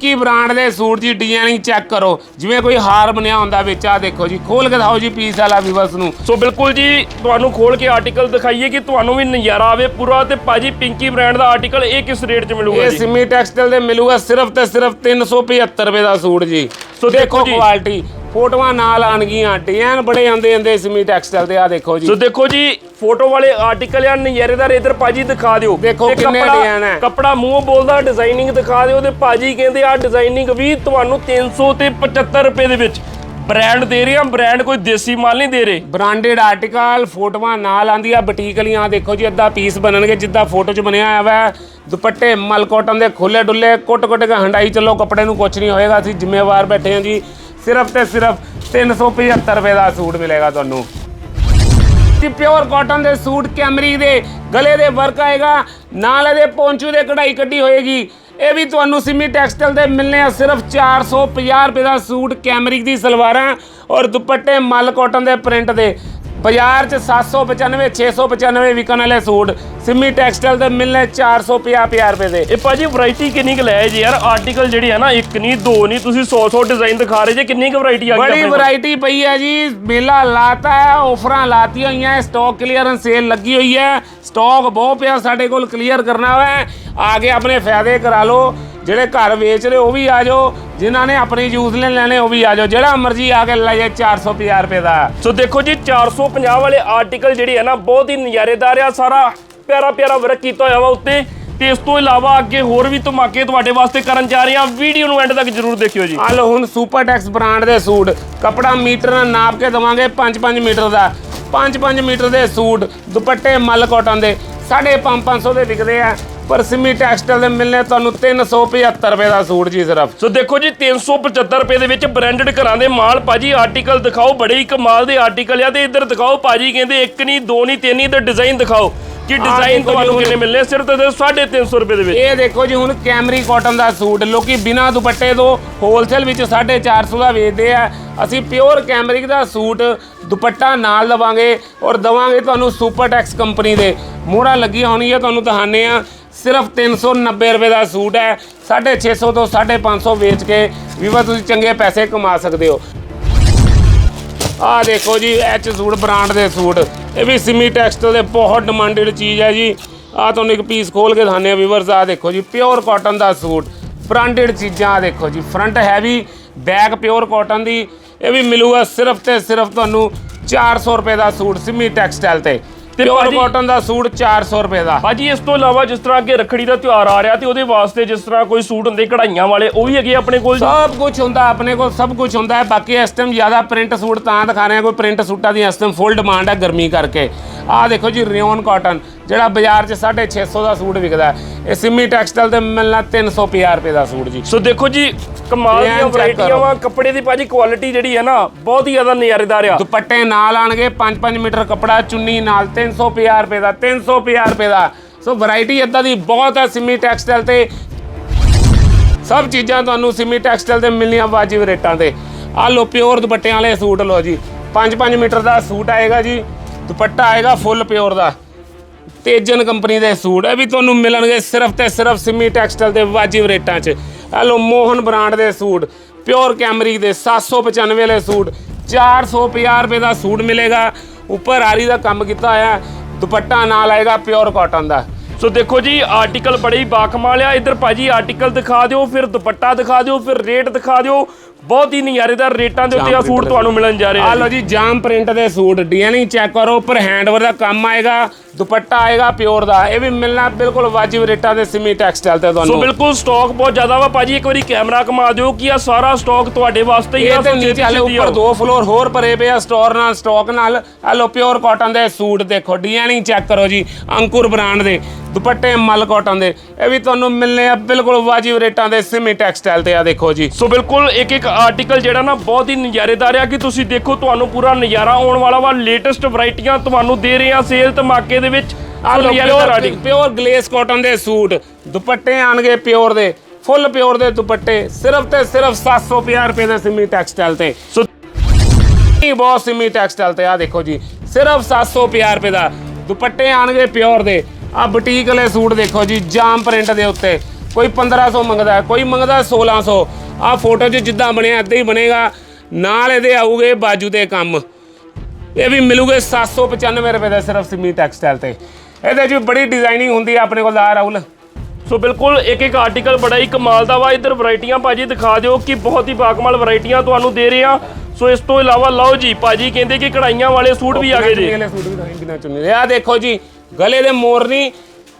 ਕੀ ਬ੍ਰਾਂਡ ਦੇ ਸੂਟ ਦੀ ਡਿਜ਼ਾਈਨਿੰਗ ਚੈੱਕ ਕਰੋ? ਜਿਵੇਂ ਕੋਈ ਹਾਰ ਬਣਿਆ ਹੁੰਦਾ ਵਿੱਚ ਆ ਦੇਖੋ ਜੀ ਖੋਲ ਕੇ ਦਿਖਾਓ ਜੀ ਪੀਸ ਵਾਲਾ ਵੀਵਰਸ ਨੂੰ। ਸੋ ਬਿਲਕੁਲ ਜੀ ਤੁਹਾਨੂੰ ਖੋਲ ਕੇ ਆਰਟੀਕਲ ਦਿਖਾਈਏ ਕਿ ਤੁਹਾਨੂੰ ਵੀ ਨਜ਼ਾਰਾ ਆਵੇ ਪੂਰਾ ਤੇ ਭਾਜੀ ਪਿੰਕੀ ਬ੍ਰਾਂਡ ਦਾ ਆਰਟੀਕਲ ਇਹ ਕਿਸ ਰੇਟ 'ਚ ਮਿਲੂਗਾ ਇਹ ਜੀ? ਸਿਮੀ ਟੈਕਸਟਾਈਲ ਦੇ ਮਿਲੂਗਾ ਸਿਰਫ ਤੇ ਸਿਰਫ 375 ਰੁਪਏ ਦਾ ਸੂਟ ਜੀ। ਸੋ ਦੇਖੋ। ਕੁਆਲਿਟੀ ਫੋਟੋਆਂ ਨਾਲ ਆਣਗੀਆਂ ਡਿਜ਼ਾਈਨ ਬੜੇ ਆਂਦੇ ਆਂਦੇ ਸਿਮੀ ਟੈਕਸਟਾਈਲ ਤੇ ਆ ਦੇਖੋ ਜੀ। ਸੋ ਦੇਖੋ ਜੀ ਫੋਟੋ ਵਾਲੇ ਆਰਟੀਕਲ ਆ ਨਜ਼ਾਰੇਦਾਰ ਇਧਰ ਭਾਜੀ ਦਿਖਾ ਦਿਓ। ਦੇਖੋ ਕਿੰਨੇ ਕੱਪੜਾ- design ਹੈ। ਕੱਪੜਾ ਮੂੰਹ ਬੋਲਦਾ ਡਿਜ਼ਾਈਨਿੰਗ ਦਿਖਾ ਦਿਓ ਤੇ ਭਾਜੀ ਕਹਿੰਦੇ ਆ ਡਿਜ਼ਾਈਨਿੰਗ ਵੀ ਤੁਹਾਨੂੰ 300 ਤੇ 75 ਰੁਪਏ ਦੇ ਵਿੱਚ ਬ੍ਰਾਂਡ ਦੇ ਰਹੇ ਆ ਬ੍ਰਾਂਡ ਕੋਈ ਦੇਸੀ ਮਾਲ ਨਹੀਂ ਦੇ ਰਹੇ। ਬ੍ਰਾਂਡਡ ਆਰਟੀਕਲ ਫੋਟੋਆਂ ਨਾਲ ਆਂਦੀਆਂ ਬੁਟੀਕ ਵਾਲੀਆਂ ਦੇਖੋ ਜੀ ਅੱਧਾ ਪੀਸ ਬਣਨਗੇ ਜਿੱਦਾਂ ਫੋਟੋ 'ਚ ਬਣਿਆ ਹੋਇਆ ਵਾ। ਦੁਪੱਟੇ ਮਲ ਕਾਟਨ ਦੇ ਖੁੱਲੇ ਡੁੱਲੇ ਕੁੱਟ ਕੁੱਟ ਕੇ ਹੰਡਾਈ ਚੱਲੋ ਕੱਪੜੇ ਨੂੰ ਕੁਝ ਨਹੀਂ ਹੋਏਗਾ ਅਸੀਂ ਜ਼ਿੰਮੇਵਾਰ ਬੈਠੇ ਹਾਂ ਜੀ। ਸਿਰਫ ਤੇ ਸਿਰਫ 375 ਰੁਪਏ ਦਾ ਸੂਟ ਮਿਲੇਗਾ ਤੁਹਾਨੂੰ। ਜੀ ਪਿਓਰ ਕਾਟਨ ਦੇ ਸੂਟ ਕੈਮਰੀ ਦੇ ਗਲੇ ਦੇ ਵਰਕ ਆਏਗਾ, ਨਾਲ ਇਹਦੇ ਪੌਂਚੂ ਦੇ ਕਢਾਈ ਕੱਢੀ ਹੋਏਗੀ। ਇਹ ਵੀ ਤੁਹਾਨੂੰ ਸਿਮੀ ਟੈਕਸਟਾਈਲ ਦੇ ਮਿਲਨੇ ਆ, ਸਿਰਫ 450 ਰੁਪਏ ਦਾ ਸੂਟ ਕੈਮਰਿਕ ਦੀ ਸਲਵਾਰਾਂ ਔਰ ਦੁਪੱਟੇ ਮਲ ਕਾਟਨ ਦੇ ਪ੍ਰਿੰਟ ਦੇ। ਬਾਜ਼ਾਰ 'ਚ 795 695 ਵਿਕਣ ਵਾਲੇ ਸੂਟ ਸਿਮੀ ਟੈਕਸਟਾਈਲ ਦੇ ਮਿਲਨੇ 450 ਰੁਪਏ ਦੇ। ਇਹ ਭਾਜੀ ਵੈਰਾਈਟੀ ਕਿੰਨੀ ਕੁ ਲੈ ਜੀ ਯਾਰ? ਆਰਟੀਕਲ ਜਿਹੜੀ ਹੈ ਨਾ ਇੱਕ ਨਹੀਂ ਦੋ ਨਹੀਂ ਤੁਸੀਂ 100 100 ਡਿਜ਼ਾਈਨ ਦਿਖਾ ਰਹੇ ਜੇ ਕਿੰਨੀ ਕੁ ਵੈਰਾਈਟੀ ਆ ਗਈ ਬੜੀ? ਵੈਰਾਈਟੀ ਪਈ ਹੈ ਜੀ। ਮੇਲਾ ਲਾਤਾ ਹੈ ਆਫਰਾਂ ਲਾਤੀਆਂ ਹੋਈਆਂ ਹੈ ਸਟਾਕ ਕਲੀਅਰੈਂਸ ਸੇਲ ਲੱਗੀ ਹੋਈ ਹੈ। ਸਟਾਕ ਬਹੁਤ ਪਿਆ ਸਾਡੇ ਕੋਲ ਕਲੀਅਰ ਕਰਨਾ ਹੈ। ਆ ਕੇ ਆਪਣੇ ਫਾਇਦੇ ਕਰਾ ਲਓ। ਜਿਹੜੇ ਘਰ ਵੇਚ ਰਹੇ ਉਹ ਵੀ ਆ ਜਾਓ। ਜਿਨ੍ਹਾਂ ਨੇ ਆਪਣੀ ਯੂਜ਼ ਲੈ ਲੈਣੇ ਉਹ ਵੀ ਆ ਜਾਓ। ਜਿਹੜਾ ਮਰਜ਼ੀ ਆ ਕੇ ਲੈ ਜਾਏ 450 ਰੁਪਏ ਦਾ। ਸੋ ਦੇਖੋ ਜੀ 450 ਵਾਲੇ ਆਰਟੀਕਲ ਜਿਹੜੇ ਹੈ ਨਾ ਬਹੁਤ ਹੀ ਨਜ਼ਾਰੇਦਾਰ ਆ। ਸਾਰਾ ਪਿਆਰਾ ਪਿਆਰਾ ਵਰਕ ਕੀਤਾ ਹੋਇਆ ਵਾ ਉੱਤੇ। ਤੇ ਇਸ ਤੋਂ ਇਲਾਵਾ ਅੱਗੇ ਹੋਰ ਵੀ ਧਮਾਕੇ ਤੁਹਾਡੇ ਵਾਸਤੇ ਕਰਨ ਜਾ ਰਹੇ ਆ ਵੀਡੀਓ ਨੂੰ ਐਂਡ ਤੱਕ ਜਰੂਰ ਦੇਖਿਓ ਜੀ। ਆ ਲਓ ਹੁਣ ਸੁਪਰ ਟੈਕਸ ਬ੍ਰਾਂਡ ਦੇ ਸੂਟ। ਕਪੜਾ ਮੀਟਰ ਨਾਲ ਨਾਪ ਕੇ ਦਵਾਂਗੇ 5-5 ਮੀਟਰ ਦਾ। 5-5 ਮੀਟਰ ਦੇ ਸੂਟ ਦੁਪੱਟੇ ਮਲ ਕਾਟਨ ਦੇ। 550 ਦੇ ਵਿਕਦੇ ਆ। ਪਰ ਸਿਮੀ ਟੈਕਸਟਾਈਲ ਦੇ ਮਿਲਨੇ ਤੁਹਾਨੂੰ 375 ਰੁਪਏ ਦਾ ਸੂਟ ਜੀ ਸਿਰਫ। ਸੋ ਦੇਖੋ ਜੀ 375 ਰੁਪਏ ਦੇ ਵਿੱਚ ਬ੍ਰਾਂਡਡ ਘਰਾਂ ਦੇ ਮਾਲ ਭਾਜੀ ਆਰਟੀਕਲ ਦਿਖਾਓ ਬੜੇ ਹੀ ਕਮਾਲ ਦੇ ਆਰਟੀਕਲ ਆ ਤੇ ਇੱਧਰ ਦਿਖਾਓ ਭਾਜੀ ਕਹਿੰਦੇ ਇੱਕ ਨਹੀਂ ਦੋ ਨਹੀਂ ਤਿੰਨ ਨਹੀਂ ਤੇ ਡਿਜ਼ਾਈਨ ਦਿਖਾਓ ਕਿ ਡਿਜ਼ਾਈਨ ਤੁਹਾਨੂੰ ਕਿੰਨੇ ਮਿਲਨੇ ਸਿਰਫ ਤੇ 350 ਰੁਪਏ ਦੇ ਵਿੱਚ। ਇਹ ਦੇਖੋ ਜੀ ਹੁਣ ਕੈਮਰੀ ਕਾਟਨ ਦਾ ਸੂਟ ਲੋਕੀ ਬਿਨਾ ਦੁਪੱਟੇ ਤੋਂ ਹੋਲਸੇਲ ਵਿੱਚ 450 ਦਾ ਵੇਚਦੇ ਆ। ਅਸੀਂ ਪਿਓਰ ਕੈਮਰਿਕ ਦਾ ਸੂਟ ਦੁਪੱਟਾ ਨਾਲ ਦਵਾਂਗੇ ਔਰ ਦਵਾਂਗੇ ਤੁਹਾਨੂੰ ਸੁਪਰ ਟੈਕਸ ਕੰਪਨੀ ਦੇ। ਮੋਹਰਾਂ ਲੱਗੀਆਂ ਹੋਣਗੀਆਂ ਤੁਹਾਨੂੰ ਦਿਖਾਣੇ ਆ। ਸਿਰਫ 390 ਰੁਪਏ ਦਾ ਸੂਟ ਹੈ। 650 ਤੋਂ 550 ਵੇਚ ਕੇ ਵੀਵਾ ਤੁਸੀਂ ਚੰਗੇ ਪੈਸੇ ਕਮਾ ਸਕਦੇ ਹੋ। ਆ ਦੇਖੋ ਜੀ ਐਚ ਸੂਟ, ਬ੍ਰਾਂਡ ਦੇ ਸੂਟ। ਇਹ ਵੀ ਸਿਮੀ ਟੈਕਸਟਾਈਲ ਦੇ, ਬਹੁਤ ਡਿਮਾਂਡਡ ਚੀਜ਼ ਹੈ ਜੀ। ਆ ਤੁਹਾਨੂੰ ਇੱਕ ਪੀਸ ਖੋਲ ਕੇ ਦਿਖਾਉਂਦੇ ਆ ਵੀਵਰਸ ਆ ਦੇਖੋ ਜੀ ਪਿਓਰ ਕਾਟਨ ਦਾ ਸੂਟ। ਬ੍ਰਾਂਡਡ ਚੀਜ਼ਾਂ ਆ ਦੇਖੋ ਜੀ front heavy back pure cotton ਦੀ। ਇਹ ਵੀ ਮਿਲੂਗਾ ਸਿਰਫ ਤੇ ਸਿਰਫ ਤੁਹਾਨੂੰ 400 ਰੁਪਏ ਦਾ ਸੂਟ ਸਿਮੀ ਟੈਕਸਟਾਈਲ ਤੇ। ਪਿਓਰ ਭਾਜੀ- ਕਾਟਨ ਦਾ ਸੂਟ 400 ਰੁਪਏ ਦਾ। ਭਾਜੀ ਇਸ ਤੋਂ ਇਲਾਵਾ ਜਿਸ ਤਰ੍ਹਾਂ ਅੱਗੇ ਰੱਖੜੀ ਦਾ ਤਿਉਹਾਰ ਆ ਰਿਹਾ ਤੇ ਉਹਦੇ ਵਾਸਤੇ ਜਿਸ ਤਰ੍ਹਾਂ ਕੋਈ ਸੂਟ ਹੁੰਦੇ ਕਢਾਈਆਂ ਵਾਲੇ ਉਹ ਵੀ ਹੈਗੇ ਆਪਣੇ ਕੋਲ ਜੀ? ਸਭ ਕੁਝ ਹੁੰਦਾ ਆਪਣੇ ਕੋਲ ਸਭ ਕੁਝ ਹੁੰਦਾ ਹੈ। ਬਾਕੀ ਇਸ ਟਾਈਮ ਜ਼ਿਆਦਾ ਪ੍ਰਿੰਟ ਸੂਟ ਤਾਂ ਦਿਖਾ ਰਹੇ ਹਾਂ ਕੋਈ ਪ੍ਰਿੰਟ ਸੂਟਾਂ ਦੀ ਇਸ ਟਾਈਮ ਫੁੱਲ ਡਿਮਾਂਡ ਹੈ ਗਰਮੀ ਕਰਕੇ। ਆਹ ਦੇਖੋ ਜੀ ਰਿਓਨ ਕਾਟਨ ਜਿਹੜਾ ਬਾਜ਼ਾਰ 'ਚ 650 ਦਾ ਸੂਟ ਵਿਕਦਾ ਇਹ ਸਿਮੀ ਟੈਕਸਟਾਈਲ ਤੇ ਮਿਲਣਾ 350 ਰੁਪਏ ਦਾ ਸੂਟ ਜੀ। ਸੋ ਦੇਖੋ ਜੀ ਕਮਾਲ ਦੀਆਂ check ਵੈਰਾਈਟੀਆਂ ਕਰੋ। ਵਾ ਕੱਪੜੇ ਦੀ ਭਾਜੀ ਕੁਆਲਿਟੀ ਜਿਹੜੀ ਹੈ ਨਾ ਬਹੁਤ ਹੀ ਜ਼ਿਆਦਾ ਨਜ਼ਾਰੇਦਾਰ ਆ। ਦੁਪੱਟੇ ਨਾਲ ਆਣਗੇ 5-5 ਮੀਟਰ ਕੱਪੜਾ ਚੁੰਨੀ ਨਾਲ 350 ਰੁਪਏ ਦਾ 350 ਰੁਪਏ ਦਾ। ਸੋ ਵੈਰਾਈਟੀ ਇਦਾਂ ਦੀ ਬਹੁਤ ਹੈ ਸਿਮੀ ਟੈਕਸਟਾਈਲ ਤੇ। ਸਭ ਚੀਜ਼ਾਂ ਤੁਹਾਨੂੰ ਸਿਮੀ ਟੈਕਸਟਾਈਲ ਤੇ ਮਿਲਣੀਆਂ ਵਾਜਿਬ ਰੇਟਾਂ ਤੇ। ਆ ਲੋ ਪਿਓਰ ਦੁਪੱਟਿਆਂ ਵਾਲੇ ਸੂਟ ਲੋ ਜੀ। 5-5 ਮੀਟਰ ਦਾ ਸੂਟ ਆਏਗਾ ਜੀ। ਦੁਪੱਟਾ ਆਏਗਾ ਫੁੱਲ ਪਿਓਰ ਦਾ। ਤੇਜਨ ਕੰਪਨੀ ਦੇ ਸੂਟ, ਇਹ ਵੀ ਤੁਹਾਨੂੰ ਮਿਲਣਗੇ ਸਿਰਫ ਤੇ ਸਿਰਫ ਸਿਮੀ ਟੈਕਸਟਾਈਲ ਦੇ ਵਾਜਿਬ ਰੇਟਾਂ 'ਚ। ਇਹ ਲੋ ਮੋਹਨ ਬ੍ਰਾਂਡ ਦੇ ਸੂਟ ਪਿਓਰ ਕੈਮਰੀ ਦੇ 795 ਵਾਲੇ ਸੂਟ 450 ਰੁਪਏ ਦਾ ਸੂਟ ਮਿਲੇਗਾ। ਉੱਪਰ ਆਰੀ ਦਾ ਕੰਮ ਕੀਤਾ ਹੋਇਆ ਦੁਪੱਟਾ ਨਾਲ ਆਏਗਾ ਪਿਓਰ ਕਾਟਨ ਦਾ। ਸੋ ਦੇਖੋ ਜੀ ਆਰਟੀਕਲ ਬੜੇ ਹੀ ਬਾਕਮਾਲ ਆ। ਇੱਧਰ ਭਾਜੀ ਆਰਟੀਕਲ ਦਿਖਾ ਦਿਓ, ਫਿਰ ਦੁਪੱਟਾ ਦਿਖਾ ਦਿਓ, ਫਿਰ ਰੇਟ ਦਿਖਾ ਦਿਓ। ਬਹੁਤ ਹੀ ਨਜ਼ਾਰੇਦਾਰ ਰੇਟਾਂ ਦੇ ਉੱਤੇ ਆ ਸੂਟ ਤੁਹਾਨੂੰ ਮਿਲਣ ਜਾ ਰਹੇ ਆ ਆ ਲੋ ਜੀ ਜਾਮ ਪ੍ਰਿੰਟ ਦੇ ਸੂਟ ਡੀਐਨਈ ਚੈੱਕ ਕਰੋ ਉੱਪਰ ਹੈਂਡਵਰ ਦਾ ਕੰਮ ਆਏਗਾ ਦੁਪੱਟਾ ਆਏਗਾ ਪਿਓਰ ਦਾ। ਇਹ ਵੀ ਮਿਲਣਾ ਬਿਲਕੁਲ ਵਾਜਿਬ ਰੇਟਾਂ ਦੇ ਸਿਮੀ ਟੈਕਸਟਾਈਲ ਤੇ ਸੋ ਤੁਹਾਨੂੰ ਬਿਲਕੁਲ ਸਟਾਕ ਬਹੁਤ ਜ਼ਿਆਦਾ ਵਾ ਭਾਜੀ ਇੱਕ ਵਾਰੀ ਕੈਮਰਾ ਘੁਮਾ ਦਿਓ ਕਿ ਆ ਸਾਰਾ ਸਟਾਕ ਤੁਹਾਡੇ ਵਾਸਤੇ ਹੀ ਆ ਸੋ ਨੀਚੇ ਹਲੇ ਉੱਪਰ। ਦੋ ਫਲੋਰ ਹੋਰ ਭਰੇ ਪਏ ਆ ਸਟੋਰ ਨਾਲ ਸਟਾਕ ਨਾਲ। ਆ ਲੋ ਪਿਓਰ ਕਾਟਨ ਦੇ ਸੂਟ ਦੇਖੋ ਡੀਐਨਈ ਚੈੱਕ ਕਰੋ ਜੀ ਅੰਕੁਰ ਬ੍ਰਾਂਡ ਦੇ ਦੁਪੱਟੇ ਮਲ ਕਾਟਨ ਦੇ। ਇਹ ਵੀ ਤੁਹਾਨੂੰ ਮਿਲਨੇ ਆ ਬਿਲਕੁਲ ਵਾਜਿਬ ਰੇਟਾਂ ਦੇ ਸਿਮੀ ਟੈਕਸਟਾਈਲ ਤੇ ਆ ਦੇਖੋ ਜੀ। ਸੋ ਬਿਲਕੁਲ ਇੱਕ ਇੱਕ ਆਰਟੀਕਲ ਜਿਹੜਾ ਨਾ ਬਹੁਤ ਹੀ ਨਜ਼ਾਰੇਦਾਰ ਆ ਕਿ ਤੁਸੀਂ ਦੇਖੋ ਤੁਹਾਨੂੰ ਪੂਰਾ ਨਜ਼ਾਰਾ ਆਉਣ ਵਾਲਾ ਵਾ। ਲੇਟੈਸਟ ਵੈਰਾਈਟੀਆਂ ਤੁਹਾਨੂੰ ਦੇ ਰਹੇ ਆ ਸੇਲ ਧਮਾਕੇ ਦੇ ਵਿੱਚ। ਪਿਓਰ। ਪਿਓਰ ਗਲੇਸ ਕਾਟਨ ਦੇ ਸੂਟ ਦੁਪੱਟੇ ਆਣਗੇ ਪਿਓਰ ਦੇ ਫੁੱਲ ਪਿਓਰ ਦੇ ਦੁਪੱਟੇ ਸਿਰਫ ਤੇ ਸਿਰਫ 750 ਰੁਪਏ ਦੇ ਸਿਮੀ ਟੈਕਸਟਾਈਲ ਤੇ। ਸੋ ਇਹ ਬਹੁਤ ਸਿਮੀ ਟੈਕਸਟਾਈਲ ਤੇ ਆ ਦੇਖੋ ਜੀ ਸਿਰਫ 750 ਰੁਪਏ ਦਾ। ਦੁਪੱਟੇ ਆਣਗੇ ਪਿਓਰ ਦੇ। ਆ ਬੁਟੀਕ ਵਾਲੇ ਸੂਟ ਦੇਖੋ ਜੀ ਜਾਮ ਪ੍ਰਿੰਟ ਦੇ ਉੱਤੇ। ਕੋਈ 1500 ਮੰਗਦਾ ਕੋਈ ਮੰਗਦਾ 1600 ਆ ਫੋਟੋ 'ਚ ਜਿੱਦਾਂ ਬਣਿਆ ਏਦਾਂ ਹੀ ਬਣੇਗਾ। ਨਾਲ ਇਹਦੇ ਆਊਗੇ ਬਾਜੂ ਦੇ ਕੰਮ। ਇਹ ਵੀ ਮਿਲੂਗੇ 795 ਰੁਪਏ ਦੇ ਸਿਰਫ ਸਿਮੀ ਟੈਕਸਟਾਈਲ ਤੇ। ਇਹਦੇ 'ਚ ਵੀ ਬੜੀ ਡਿਜ਼ਾਈਨਿੰਗ ਹੁੰਦੀ ਆ ਆਪਣੇ ਕੋਲ ਆ ਰਾਹੁਲ। ਸੋ ਬਿਲਕੁਲ ਇੱਕ ਇੱਕ ਆਰਟੀਕਲ ਬੜਾ ਹੀ ਕਮਾਲ ਦਾ ਵਾ। ਇੱਧਰ ਵੈਰਾਈਟੀਆਂ ਭਾਜੀ ਦਿਖਾ ਦਿਓ ਕਿ ਬਹੁਤ ਹੀ ਬਾਕਮਾਲ ਵੈਰਾਈਟੀਆਂ ਤੁਹਾਨੂੰ ਦੇ ਰਹੇ ਆ। ਸੋ ਇਸ ਤੋਂ ਇਲਾਵਾ ਲਓ ਜੀ ਭਾਜੀ ਕਹਿੰਦੇ ਕਿ ਕਢਾਈਆਂ ਵਾਲੇ ਸੂਟ ਵੀ ਆ ਗਏ ਜੀ। ਵਾਲੇ ਸੂਟ ਵੀ ਤਾਂ ਬਿਨਾ ਚੁੰਨੀ ਦੇ। ਆ ਦੇਖੋ ਜੀ ਗਲੇ ਦੇ ਮੋਰਨੀ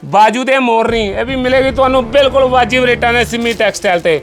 ਬਾਜੂ ਤੇ ਮੋਰਨੀ ਇਹ ਵੀ ਮਿਲੇਗੀ ਤੁਹਾਨੂੰ ਬਿਲਕੁਲ ਵਾਜਿਬ ਰੇਟਾਂ ਦੇ ਸਿਮੀ ਟੈਕਸਟਾਈਲ ਤੇ।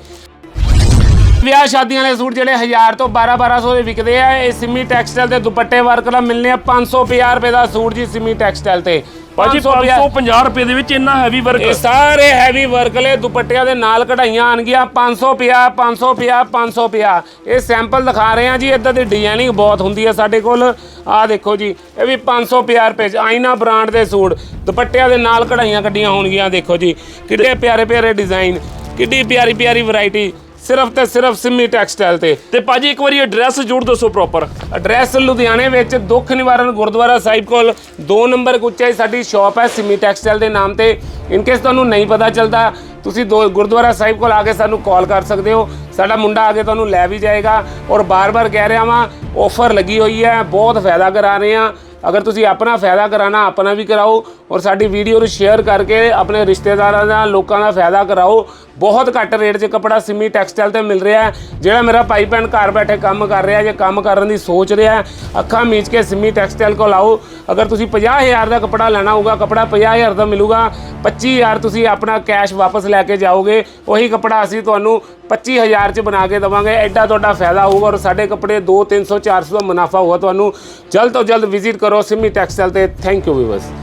ਵਿਆਹ ਸ਼ਾਦੀਆਂ ਵਾਲੇ ਸੂਟ ਜਿਹੜੇ 1000 ਤੋਂ 12 1200 ਦੇ ਵਿਕਦੇ ਆ। ਇਹ ਸਿਮੀ ਟੈਕਸਟਾਈਲ ਦੇ ਦੁਪੱਟੇ ਵਰਕ ਦਾ ਮਿਲਨੇ ਆ। 550 ਰੁਪਏ ਦਾ ਸੂਟ ਜੀ ਸਿਮੀ ਟੈਕਸਟਾਈਲ ਤੇ। ਭਾਜੀ 550 550 ਰੁਪਏ ਦੇ ਵਿੱਚ ਇੰਨਾ ਹੈਵੀ ਵਰਕ ਇਹ ਸਾਰੇ ਹੈਵੀ ਵਰਕ ਵਾਲੇ ਦੁਪੱਟਿਆਂ ਦੇ ਨਾਲ ਕਢਾਈਆਂ ਆਣਗੀਆਂ। 550 550 550 ਇਹ ਸੈਂਪਲ ਦਿਖਾ ਰਹੇ ਆ ਜੀ। ਇਦਾਂ ਦੀ ਡਿਜ਼ਾਈਨਿੰਗ ਬਹੁਤ ਹੁੰਦੀ ਹੈ ਸਾਡੇ ਕੋਲ। ਆਹ ਦੇਖੋ ਜੀ ਇਹ ਵੀ 550 ਰੁਪਏ ਚ ਆਈਨਾ ਬ੍ਰਾਂਡ ਦੇ ਸੂਟ। ਦੁਪੱਟਿਆਂ ਦੇ ਨਾਲ ਕਢਾਈਆਂ ਕੱਢੀਆਂ ਹੋਣਗੀਆਂ ਦੇਖੋ ਜੀ। ਕਿੱਡੇ ਪਿਆਰੇ ਪਿਆਰੇ ਡਿਜ਼ਾਈਨ ਕਿੱਡੀ ਪਿਆਰੀ ਪਿਆਰੀ ਵੈਰਾਈਟੀ ਸਿਰਫ ਤੇ ਸਿਰਫ ਸਿੰਮੀ ਟੈਕਸਟਾਈਲ ਤੇ। ਤੇ ਭਾਜੀ ਇੱਕ ਵਾਰੀ ਐਡਰੈਸ ਜੋੜ ਦੱਸੋ ਪ੍ਰੋਪਰ ਐਡਰੈਸ ਲੁਧਿਆਣੇ ਵਿੱਚ ਦੁੱਖ ਨਿਵਾਰਨ ਗੁਰਦੁਆਰਾ ਸਾਹਿਬ ਕੋਲ 2 ਨੰਬਰ ਉੱਚਾਈ ਸਾਡੀ ਸ਼ਾਪ ਹੈ ਸਿੰਮੀ ਟੈਕਸਟਾਈਲ ਦੇ ਨਾਮ ਤੇ। ਇਨ ਕੇਸ ਤੁਹਾਨੂੰ ਨਹੀਂ ਪਤਾ ਚੱਲਦਾ, ਤੁਸੀਂ ਦੋ ਗੁਰਦੁਆਰਾ ਸਾਹਿਬ ਕੋਲ ਆ ਕੇ ਸਾਨੂੰ ਕਾਲ ਕਰ ਸਕਦੇ ਹੋ। ਸਾਡਾ ਮੁੰਡਾ ਆ ਕੇ ਤੁਹਾਨੂੰ ਲੈ ਵੀ ਜਾਏਗਾ। ਔਰ ਬਾਰ-ਬਾਰ ਕਹਿ ਰਿਹਾ ਵਾਂ ਆਫਰ ਲੱਗੀ ਹੋਈ ਹੈ, ਬਹੁਤ ਫਾਇਦਾ ਕਰਾ ਰਹੇ ਆ ਅਗਰ ਤੁਸੀਂ ਆਪਣਾ ਫਾਇਦਾ ਕਰਾਣਾ ਆਪਣਾ ਵੀ ਕਰਾਓ। ਔਰ ਸਾਡੀ ਵੀਡੀਓ ਨੂੰ ਸ਼ੇਅਰ ਕਰਕੇ ਆਪਣੇ ਰਿਸ਼ਤੇਦਾਰਾਂ ਦਾ, ਲੋਕਾਂ ਦਾ ਫਾਇਦਾ ਕਰਾਓ। ਬਹੁਤ ਘੱਟ ਰੇਟ 'ਚ ਕੱਪੜਾ ਸਿੰਮੀ ਟੈਕਸਟਾਈਲ ਤੇ ਮਿਲ ਰਿਹਾ ਹੈ। ਜਿਹੜਾ ਮੇਰਾ ਭਾਈ ਭੈਣ ਘਰ ਬੈਠੇ ਕੰਮ ਕਰ ਰਿਹਾ, ਜੇ ਕੰਮ ਕਰਨ ਦੀ ਸੋਚ ਰਿਹਾ ਅੱਖਾਂ ਮੀਚ ਕੇ ਸਿੰਮੀ ਟੈਕਸਟਾਈਲ ਕੋਲ ਆਓ। ਅਗਰ ਤੁਸੀਂ 50000 ਦਾ ਕੱਪੜਾ ਲੈਣਾ ਹੋਊਗਾ, ਕਪੜਾ 50000 ਦਾ ਮਿਲੂਗਾ 25000 ਤੁਸੀਂ ਆਪਣਾ ਕੈਸ਼ ਵਾਪਸ ਲੈ ਕੇ ਜਾਓਗੇ। ਉਹੀ ਕੱਪੜਾ ਅਸੀਂ ਤੁਹਾਨੂੰ 25000 ਚ ਬਣਾ ਕੇ ਦਵਾਂਗੇ। ਐਡਾ ਤੁਹਾਡਾ ਫਾਇਦਾ ਹੋਊਗਾ ਔਰ ਸਾਡੇ ਕੱਪੜੇ 2 300 400 ਦਾ ਮੁਨਾਫਾ ਹੋਊਗਾ ਤੁਹਾਨੂੰ। ਜਲਦ ਤੋਂ ਜਲਦ ਵਿਜ਼ਿਟ ਕਰੋ ਸਿੰਮੀ ਟੈਕਸਟਾਈਲ ਤੇ। Thank you weavers